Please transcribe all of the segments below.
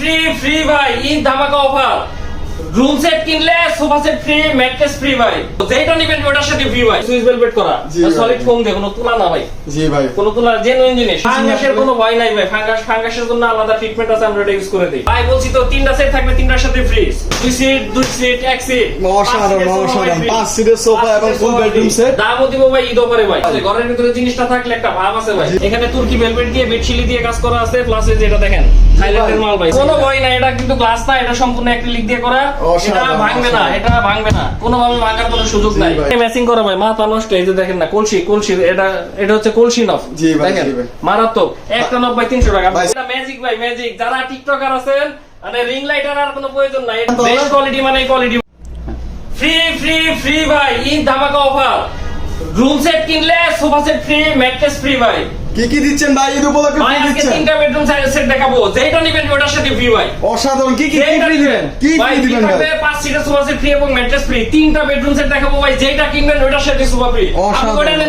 Free free ভাই ঈদ ধামাকা offer room set কিনলে sofa set free mattress free ভাই। যেটা নিবেন ওটার সাথে ফ্রি ভাই। সুইচ বেলভেট করা। সলিড ফোম দিয়ে কোনো তুলা না ভাই। জি ভাই। কোনো তুলা জেনুইন জিনিস। ফাঙ্গাসের কোনো ভয় নাই ভাই। ফাঙ্গাস ফাঙ্গাসের জন্য আলাদা ট্রিটমেন্ট আছে আমরা এটা ইউজ করে দিই। ভাই বলছি তো তিনটা সেট থাকবে তিনটার সাথে ফ্রি দুই সিট দুই সিট এক সিট অসাধারণ, অসাধারণ। পাঁচ সিটের সোফা এবং full bedroom set। দামও দিব ভাই ঈদ অফারে ভাই। ঘরের ভিতরে জিনিসটা থাকলে একটা ভাব আছে ভাই। এখানে তুর্কি ভেলভেট দিয়ে বেডশিলি দিয়ে কাজ করা আছে প্লাস এই যে এটা দেখেন থাইল্যান্ডের মাল ভাই। কোনো ভয় নাই এটা কিন্তু গ্লাস না এটা সম্পূর্ণ অ্যাক্রিলিক দিয়ে করা। এটা ভাঙবে না এটা ভাঙবে না। কোনোভাবে ভাঙার কোনো সুযোগ নাই। ম্যাচিং করা ভাই মাথা নষ্ট এই যে দেখেন না কলসি কলসি এটা এটা হচ্ছে কলসি নফ দেখেন মারাত্মক। একটা ভাই তিনশো টাকা। এটা ম্যাজিক ভাই ম্যাজিক যারা টিকটকার আছেন মানে রিং লাইটার আর কোনো প্রয়োজন নাই। বেস্ট কোয়ালিটি মানে কোয়ালিটি ফ্রি ফ্রি ফ্রি ভাই ঈদ ধামাকা অফার রুম সেট কিনলে sofa set free mattress free ভাই। কি কি দিচ্ছেন ভাই? ঈদ উপলক্ষে ভাই আজকে তিনটা বেডরুম সেট দেখাবো। যেটা নিবেন ওটার সাথে ফ্রি ভাই। অসাধারণ। কি কি ফ্রি দিবেন? কি ফ্রি দিবেন ভাই? পাঁচ সিটার সোফা সেট ফ্রি এবং ম্যাট্রেস ফ্রি তিনটা বেডরুম সেট দেখাবো ভাই যেটা কিনবেন ওটার সাথে সোফা ফ্রি অসাধারণ।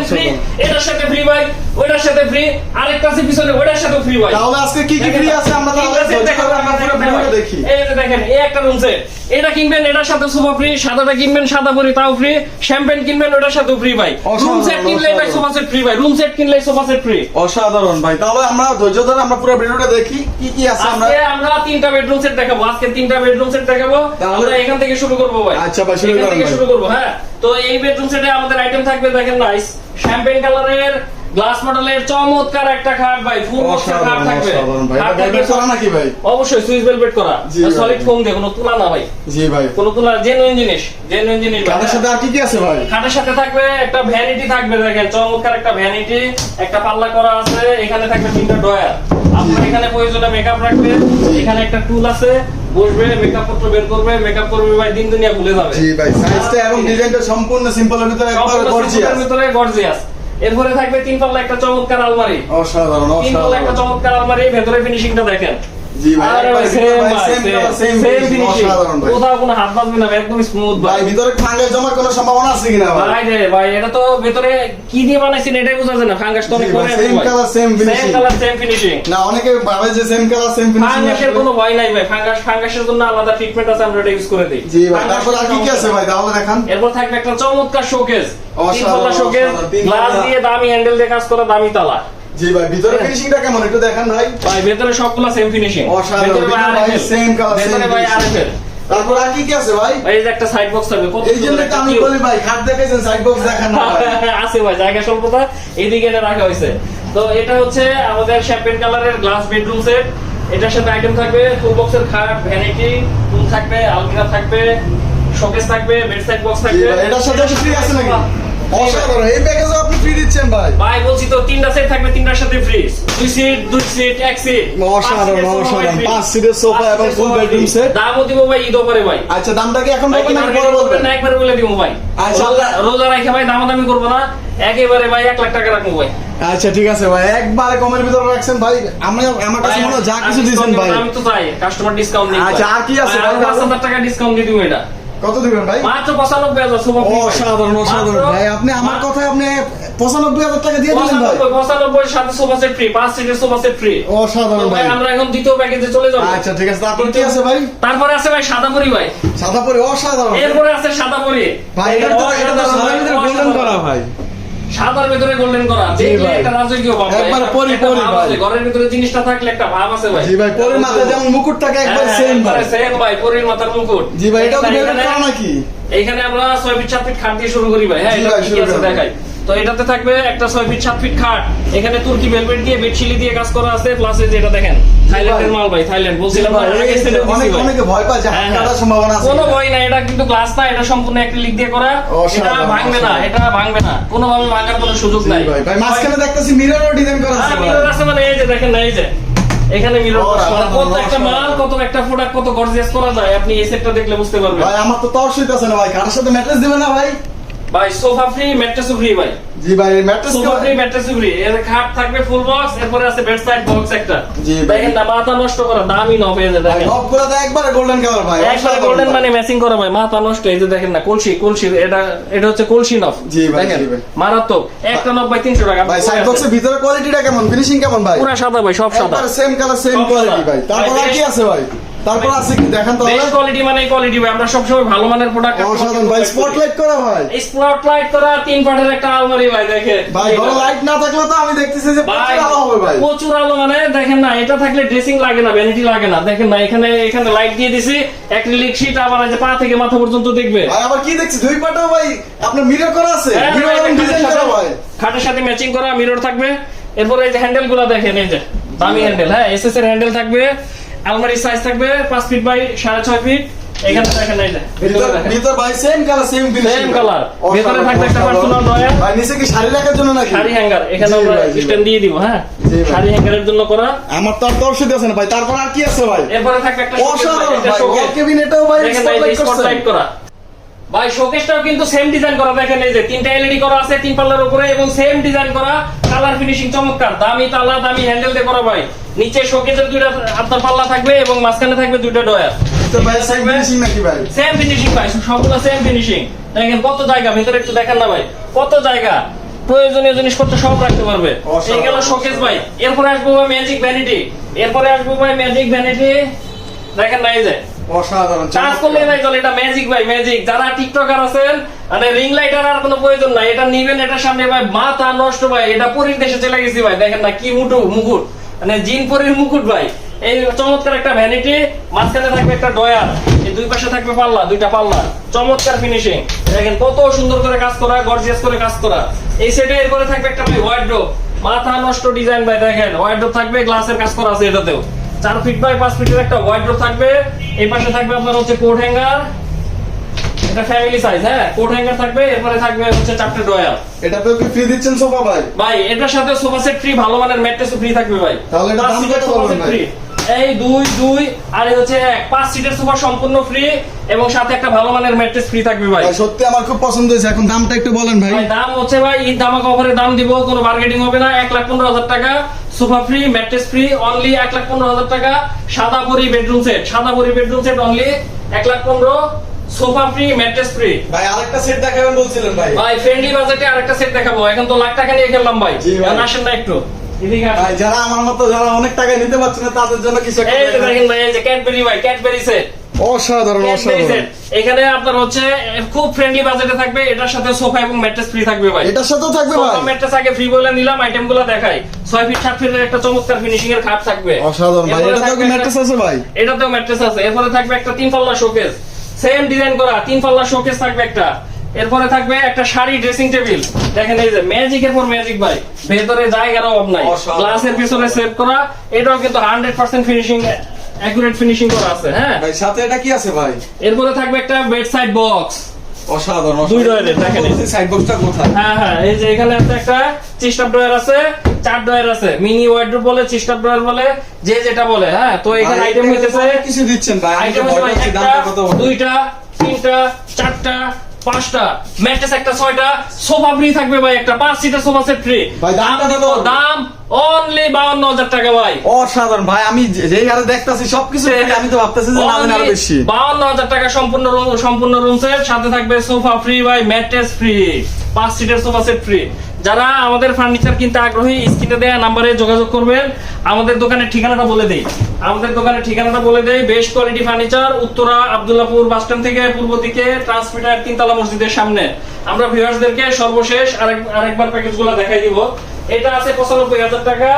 এটার সাথে ফ্রি ভাই। ওটার সাথে ফ্রি আরেকটা আছে পিছনে ওটার সাথে ফ্রি ভাই তাহলে আজকে কি কি ফ্রি আছে আমরা তাহলে। দেখি এই যে দেখেন এই একটা রুম সেট এটা কিনবেন এটার সাথে সোফা ফ্রি সাদাটা কিনবেন সাদা পরি তাও ফ্রি শ্যাম্পেন কিনবেন ওটার সাথে ফ্রি ভাই। রুম সেট কিনলে ভাই সোফা সেট ফ্রি ভাই রুম সেট কিনলে সোফা সেট ফ্রি অসাধারণ ভাই তাহলে আমরা ধৈর্য ধরে আমরা পুরো ভিডিওটা দেখি কি কি আছে আমরা আজকে আমরা তিনটা বেডরুম সেট দেখাবো আজকে তিনটা বেডরুম সেট দেখাবো। আমরা এখান থেকে শুরু করব ভাই। আচ্ছা ভাই, শুরু করব হ্যাঁ। তো এই বেডরুম সেটে আমাদের আইটেম থাকবে দেখেন নাইস শ্যাম্পেন কালারের গ্লাস মডেলের চমৎকার একটা খাট ভাই ফুল বক্সের খাট থাকবে। খাট velvet করা নাকি ভাই? অবশ্যই সুইচ বেলভেট করা। সলিড ফোম দিয়ে কোনো তুলা না ভাই। জি ভাই। কোনো তুলা জেনুইন জিনিস জেনুইন জিনিস কাদের সাথে আর কি কি আছে ভাই? খাটের সাথে থাকবে একটা ভ্যানিটি থাকবে দেখেন চমৎকার একটা ভ্যানিটি একটা পাল্লা করা আছে এখানে থাকবে তিনটা ডয়ার আপনার এখানে প্রয়োজনে মেকআপ রাখবে। এখানে একটা টুল আছে বসবে মেকআপ পত্র বের করবে মেকআপ করবে ভাই দিন দুনিয়া ভুলে যাবে। জি ভাই সাইজটা এবং ডিজাইনটা সম্পূর্ণ সিম্পলের ভিতরে একবার গর্জিয়াস এর ভিতরে গর্জিয়াস এরপরে থাকবে তিন পাল্লা একটা চমৎকার আলমারি। অসাধারণ তিন পাল্লা একটা চমৎকার আলমারি ভেতরে ফিনিশিংটা দেখেন। জি ভাই আরে একবার ভাই, ভিতরে same ভাই ভাই, same same, colour same same finishing। অসাধারণ ভাই। কোথাও কোনো হাত বাজবে না একদম স্মুথ ভাই। ভিতরে ফাঙ্গাস জমার কোনো সম্ভাবনা আছে কিনা ভাই? ভাই ভাই এটা তো ভেতরে কি দিয়ে বানাইছেন এটাই বোঝা যায় না ফাঙ্গাস তো অনেক পরে same color, same finishing। Same colour same finishing না অনেকে ভাবে যে সেম কালার সেম ফিনিশিং ফাঙ্গাসের কোনো ভয় নাই ভাই ফাঙ্গাস ফাঙ্গাসের জন্য আলাদা ট্রিটমেন্ট আছে আমরা এটা ইউজ করে দিই। জি ভাই তারপর আর কি কি আছে ভাই তাহলে দেখান। এরপর থাকবে একটা চমৎকার শোকেস অসাধারণ, শোকেস গ্লাস দিয়ে দামি হ্যান্ডেল দিয়ে কাজ করা দামি তালা। জি ভাই ভিতরে হ্যাঁ। ফিনিশিংটা কেমন একটু দেখান ভাই? ভাই ভেতরে সবগুলা সেম ফিনিশিং অসাধারণ, ভাই ভিতরে আরএফএল same color, ভাই আরএফএল তারপর আর কি কি আছে ভাই? এই যে একটা সাইড বক্স থাকবে কত এই জন্য তো আমি বলি ভাই খাট দেখেছেন সাইড বক্স দেখান না আছে ভাই জায়গা স্বল্পতা এইদিকে এটা রাখা হয়েছে। তো এটা হচ্ছে আমাদের শ্যাম্পেন কালারের গ্লাস বেডরুম সেট এটার সাথে আইটেম থাকবে ফুল বক্সের খাট ভ্যানিটি টুল থাকবে আলমিরা থাকবে শোকেস থাকবে বেডসাইড বক্স থাকবে। এটার সাথে ফ্রি আছে নাকি? অসাধারণ এই প্যাকেজও আপনি ফ্রি দিচ্ছেন ভাই। ভাই বলছি তো তিনটা সেট থাকবে তিনটার সাথে ফ্রি দুই সিট দুই সিট এক সিট অসাধারণ অসাধারণ। পাঁচ সিটের সোফা এবং ফুল বেডরুম সেট দামও দিব ভাই ঈদ অফারে ভাই। আচ্ছা দামটা কি এখন বলবেন কি পরে বলবেন না একবারে বলে দিব ভাই। আচ্ছা, রোজা রোজা ভাই দামাদামি করব না। একেবারে ভাই এক লাখ টাকা রাখব ভাই। আচ্ছা ঠিক আছে ভাই। একবারে কমের ভিতরে রাখছেন ভাই। আমি আমার কাছে মনে যা কিছু দিয়েছেন ভাই। আমি তো চাই। কাস্টমার ডিসকাউন্ট দিই আচ্ছা, আর কি আছে? টাকা ডিসকাউন্ট দিয়ে দিব এটা। কত দিবেন ভাই? মাত্র পঁচানব্বই হাজার অসাধারণ অসাধারণ। ভাই আপনি আমার কথায় আপনি পঁচানব্বই হাজার টাকা দিয়ে দিলেন ভাই। পঁচানব্বই সাথে সোফা সেট ফ্রি পাঁচ সিটের সোফা সেট ফ্রি অসাধারণ ভাই আমরা এখন দ্বিতীয় প্যাকেজে চলে যাব। আচ্ছা ঠিক আছে। তারপর কি আছে ভাই? তারপরে আছে ভাই সাদা পরি ভাই। সাদা পরে অসাধারণ। এরপরে আছে সাদা পরি ভাই এটা তো এটা তো গোল্ডেন করা ভাই সাদার ভিতরে গোল্ডেন করা দেখলে একটা রাজকীয় ভাব একবার পরি পরি ভাই। ঘরের ভিতরে জিনিসটা থাকলে একটা ভাব আছে ভাই। জি ভাই পরির মাথা যেমন মুকুট থাকে একবার হ্যাঁ, সেম ভাই। সেম ভাই পরির মাথার মুকুট। জি ভাই এটা তো নাকি? এইখানে আমরা ছয় ফিট সাত ফিট খাট দিয়ে শুরু করি ভাই। হ্যাঁ এটা কি আছে দেখাই। তো এটাতে থাকবে একটা ছয় ফিট সাত ফিট খাট। এখানে তুর্কি ভেলভেট দিয়ে বেডশিলি দিয়ে কাজ করা আছে প্লাস এই যে এটা দেখেন থাইল্যান্ডের মাল ভাই থাইল্যান্ড বলছিলাম না, অনেক অনেকে ভয় পায় যে হাত হ্যাঁ, হ্যাঁ। কাটার সম্ভাবনা আছে। কোনো ভয় নাই এটা কিন্তু গ্লাস না এটা সম্পূর্ণ অ্যাক্রিলিক দিয়ে করা। এটা ভাঙবে না এটা ভাঙবে না। কোনোভাবে ভাঙার কোনো সুযোগ নাই। ভাই ভাই মাঝখানে দেখতেছি মিররও ডিজাইন করা আছে হ্যাঁ, ভাই। mirror আছে মানে এই যে দেখেন না এই যে। এখানে মিরর অসাধারণ, কত একটা মাল কত একটা প্রোডাক্ট কত গর্জিয়াস করা যায় আপনি এই সেটটা দেখলে বুঝতে পারবেন। ভাই আমার তো তর আছে না ভাই খাটের সাথে ম্যাট্রেস দিবেন না ভাই। ভাই সোফা ফ্রি ম্যাট্রেস ফ্রি ভাই। জি ভাই mattress sofa free mattress free এর খাট থাকবে ফুল বক্স এরপরে আছে বেড সাইড বক্স একটা। জি ভাই। না মাথা নষ্ট করা দামই ন পেয়ে যায় দেখেন। করে দেয় একবারে গোল্ডেন কালার ভাই একবার গোল্ডেন মানে ম্যাচিং করা ভাই মাথা নষ্ট এই যে দেখেন না কলসি কলসি এটা এটা হচ্ছে কলসি নফ জি ভাই, দেখেন। মারাত্মক একটা নব ভাই তিনশো টাকা। ভাই সাইড বক্সের ভিতরে কোয়ালিটিটা কেমন? ফিনিশিং কেমন ভাই? পুরা সাদা ভাই সব সাদা। সেম কালার সেম কোয়ালিটি ভাই। তারপর আর কি আছে ভাই? তারপর আছে কি? দেখান তো বেস্ট কোয়ালিটি মানে কোয়ালিটি ভাই। আমরা সবসময় ভালো মানের প্রোডাক্ট অসাধারণ। ভাই স্পটলাইট করা ভাই। স্পটলাইট করা তিন পাটের একটা আলমারি ভাই দেখে ভাই ঘরে লাইট না থাকলে তো আমি দেখতেছি যে প্রচুর আলো হবে ভাই। প্রচুর আলো মানে দেখেন না এটা থাকলে ড্রেসিং লাগে না ভ্যানিটি লাগে না। দেখেন না এখানে এখানে লাইট দিয়ে দিছি অ্যাক্রিলিক শীট আবার যে পা থেকে মাথা পর্যন্ত দেখবে। ভাই আবার কি দেখছি? দুই পাটেও ভাই আপনার মিরর করা আছে? হ্যাঁ, মিরর ডিজাইন করা ভাই। খাটের সাথে ম্যাচিং করা মিরর থাকবে। এরপরে এই যে হ্যান্ডেলগুলো দেখেন এই যে দামি হ্যান্ডেল হ্যাঁ এসএস এর হ্যান্ডেল থাকবে। আলমারির সাইজ থাকবে পাঁচ ফিট বাই সাড়ে ছয় ফিট এখানে দেখেন এইটা ভিতর ভিতর ভাই সেম কালার সেম color। ভেতরে থাকবে একটা পার্সোনাল। ভাই নিচে কি শাড়ি রাখার জন্য নাকি? শাড়ি হ্যাঙ্গার এখানে আমরা স্ট্যান্ড দিয়ে দিব হ্যাঁ? শাড়ি হ্যাঙ্গারের জন্য করা। আমার তো আর দর্শক আছে না ভাই তারপর আর কি আছে ভাই? এরপরে থাকবে একটা অসাধারণ ভাই showcase। ওয়াল কেবিনেটেও ভাই দেখেন ভাই স্পটলাইট করা। ভাই শোকেসটাও কিন্তু সেম ডিজাইন করা দেখেন এই যে তিনটা এলইডি করা আছে তিন পাল্লার উপরে এবং সেম ডিজাইন করা কালার ফিনিশিং চমৎকার দামি তালা দামি হ্যান্ডেল দিয়ে করা ভাই। নিচে শোকেসের দুইটা আপনার পাল্লা থাকবে এবং মাঝখানে থাকবে দুইটা ডয়ার তো ভাই সেম ফিনিশিং নাকি ভাই? সেম ফিনিশিং ভাই সবগুলো সেম ফিনিশিং দেখেন কত জায়গা ভিতরে একটু দেখেন না ভাই। কত জায়গা প্রয়োজনীয় জিনিসপত্র সব রাখতে পারবে। এই গেল শোকেস ভাই। এরপরে আসব ভাই ম্যাজিক ভ্যানিটি এরপরে আসব ভাই ম্যাজিক ভ্যানিটি দেখেন না এই যে অসাধারণ চার্জ ভাই চলে এটা ম্যাজিক ভাই ম্যাজিক যারা টিকটকার আছেন মানে রিং লাইটার আর কোনো প্রয়োজন নাই এটা নিবেন এটার সামনে ভাই মাথা নষ্ট ভাই এটা পরীর দেশে চলে গেছি ভাই দেখেন না কি মুটু মুকুট। মানে জিন পরীর মুকুট ভাই। এই চমৎকার একটা ভ্যানিটি মাঝখানে থাকবে একটা ডয়ার এই দুই পাশে থাকবে পাল্লা দুইটা পাল্লা। চমৎকার ফিনিশিং দেখেন কত সুন্দর করে কাজ করা গর্জিয়াস করে কাজ করা। এই সেটে এরপরে থাকবে একটা ভাই ওয়ার্ড্রোব মাথা নষ্ট ডিজাইন ভাই দেখেন। ওয়ার্ড্রোব থাকবে গ্লাসের কাজ করা আছে এটাতেও। চার ফিট বাই পাঁচ ফিটের একটা ওয়ার্ড্রোব থাকবে। এই পাশে থাকবে আপনার হচ্ছে কোট হ্যাঙ্গার এটা ফ্যামিলি সাইজ হ্যাঁ? কোট হ্যাঙ্গার থাকবে এরপরে থাকবে হচ্ছে চারটে ড্রয়ার এটা তো কি ফ্রি দিচ্ছেন সোফা ভাই? ভাই এটার সাথে সোফা সেট ফ্রি ভালো মানের ম্যাট্রেসও ফ্রি থাকবে ভাই। তাহলে এটা দাম কত হবে বলবেন ভাই? এই দুই দুই আর এই হচ্ছে এক। পাঁচ সিটের সোফা সম্পূর্ণ ফ্রি এবং সাথে একটা ভালো মানের ম্যাট্রেস ফ্রি থাকবে ভাই। সত্যি আমার খুব পছন্দ হয়েছে। এখন দামটা একটু বলেন ভাই। দাম হচ্ছে ভাই ঈদ ধামাকা অফারে দাম দিব কোনো বার্গেটিং হবে না। এক লাখ পনেরো হাজার টাকা sofa free mattress free only এক লাখ পনেরো হাজার টাকা সাদা পরি বেডরুম সেট সাদা পরি বেডরুম সেট অনলি এক লাখ পনেরো সোফা ফ্রি ম্যাট্রেস ফ্রি ভাই আরেকটা সেট দেখাবেন বলছিলেন ভাই। ভাই ফ্রেন্ডলি বাজেটে আরেকটা সেট দেখাবো। এখন তো লাখ টাকা নিয়ে খেললাম ভাই। আসেন না একটু। যারা আমার মতো যারা অনেক টাকা নিতে পারছে না তাদের জন্য কিছু একটা এই যে দেখান। দেখেন ভাই এই যে ক্যাডবেরি ভাই ক্যাডবেরি সেট অসাধারণ অসাধারণ। এখানে আপনার হচ্ছে খুব ফ্রেন্ডলি বাজেটে থাকবে। এটার সাথে সোফা এবং ম্যাট্রেস ফ্রি থাকবে ভাই। এটার সাথেও থাকবে সোফা ভাই। ম্যাট্রেস আগে ফ্রি বলে নিলাম আইটেমগুলো দেখাই। ছয় ফিট সাত ফিটের একটা চমৎকার ফিনিশিং এর খাট থাকবে। অসাধারণ ভাই এটা তো কি ম্যাট্রেস আছে ভাই? এটাতেও ম্যাট্রেস আছে। এরপরে থাকবে একটা তিন পাল্লা শোকেস সেম ডিজাইন করা তিন পাল্লা শোকেস থাকবে একটা। এরপরে থাকবে একটা শাড়ি ড্রেসিং টেবিল দেখেন এই যে ম্যাজিক এর পর ম্যাজিক ভাই। ভেতরে জায়গার অভাব নাই। গ্লাসের পিছনে সেভ করা এটাও কিন্তু hundred percent finishing accurate finishing করা আছে হ্যাঁ? ভাই সাথে এটা কি আছে ভাই? এরপরে থাকবে একটা বেড সাইড বক্স অসাধারণ। দুই ডয়ারের, দেখেন এই। সাইড বক্সটা কোথায়? হ্যাঁ হ্যাঁ এই যে এখানে আছে একটা চিস্টাপ ড্রয়ার আছে চার ড্রয়ার আছে। মিনি ওয়ার্ড্রোব বলে চিস্টাপ ড্রয়ার বলে যে যেটা বলে হ্যাঁ? তো এখানে আইটেম হইতেছে কিছু দিচ্ছেন ভাই আইটেম বড় দুইটা তিনটা চারটা পাঁচটা ম্যাট্রেস একটা ছয়টা সোফা ফ্রি থাকবে ভাই একটা পাঁচ সিটের সোফা সেট ফ্রি ভাই, দামটা দিব দাম অনলি বাউন্ন হাজার টাকা ভাই। অসাধারণ। ভাই আমি যে- যেই হারে দেখতাছি সবকিছু আমি তো ভাবতেছি যে না আরও বেশি। বাউন্ন হাজার টাকা সম্পূর্ণ রুম সম্পূর্ণ রুম সেট সাথে থাকবে সোফা ফ্রি ভাই ম্যাট্রেস ফ্রি পাঁচ সিটের সোফা সেট ফ্রি যারা আমাদের ফার্নিচার কিনতে আগ্রহী স্ক্রিনে দেওয়া নাম্বারে যোগাযোগ করবেন। আমাদের দোকানের ঠিকানাটা বলে দেই। আমাদের দোকানের ঠিকানাটা বলে দেই best quality furniture Uttara Abdullahpur bus stand থেকে পূর্ব দিকে ট্রান্সমিটার তিনতলা মসজিদের সামনে। আমরা ভিউয়ার্সদেরকে সর্বশেষ আরেক, আরেকবার প্যাকেজগুলো দেখাই দিব। এটা আছে পঁচানব্বই হাজার টাকা।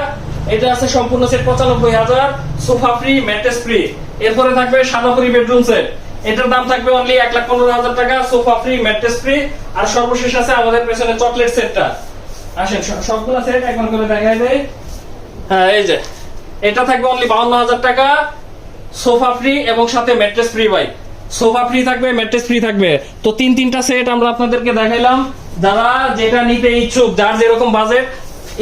এটা আছে সম্পূর্ণ সেট পঁচানব্বই হাজার। সোফা ফ্রি ম্যাট্রেস ফ্রি এরপরে থাকবে সাদা সাদাপুরি বেডরুম সেট এটার দাম থাকবে অনলি এক লাখ পনেরো হাজার টাকা সোফা ফ্রি ম্যাট্রেস ফ্রি আর সর্বশেষ আছে আমাদের পেছনে চকলেট সেটটা আসেন সব- সবগুলা সেট একবার করে দেখাই দেয় হ্যাঁ এই যে, এটা থাকবে অনলি বাউন্ন হাজার টাকা সোফা ফ্রি এবং সাথে ম্যাট্রেস ফ্রি ভাই। সোফা ফ্রি থাকবে ম্যাট্রেস ফ্রি থাকবে। তো তিন তিনটা সেট আমরা আপনাদেরকে দেখাইলাম। যারা যেটা নিতে ইচ্ছুক, যার যেরকম বাজেট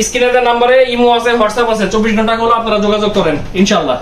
স্ক্রিনের নাম্বারে ইমো আছে হোয়াটসঅ্যাপ আছে, চব্বিশ ঘণ্টা হলো আপনারা যোগাযোগ করেন ইনশাল্লাহ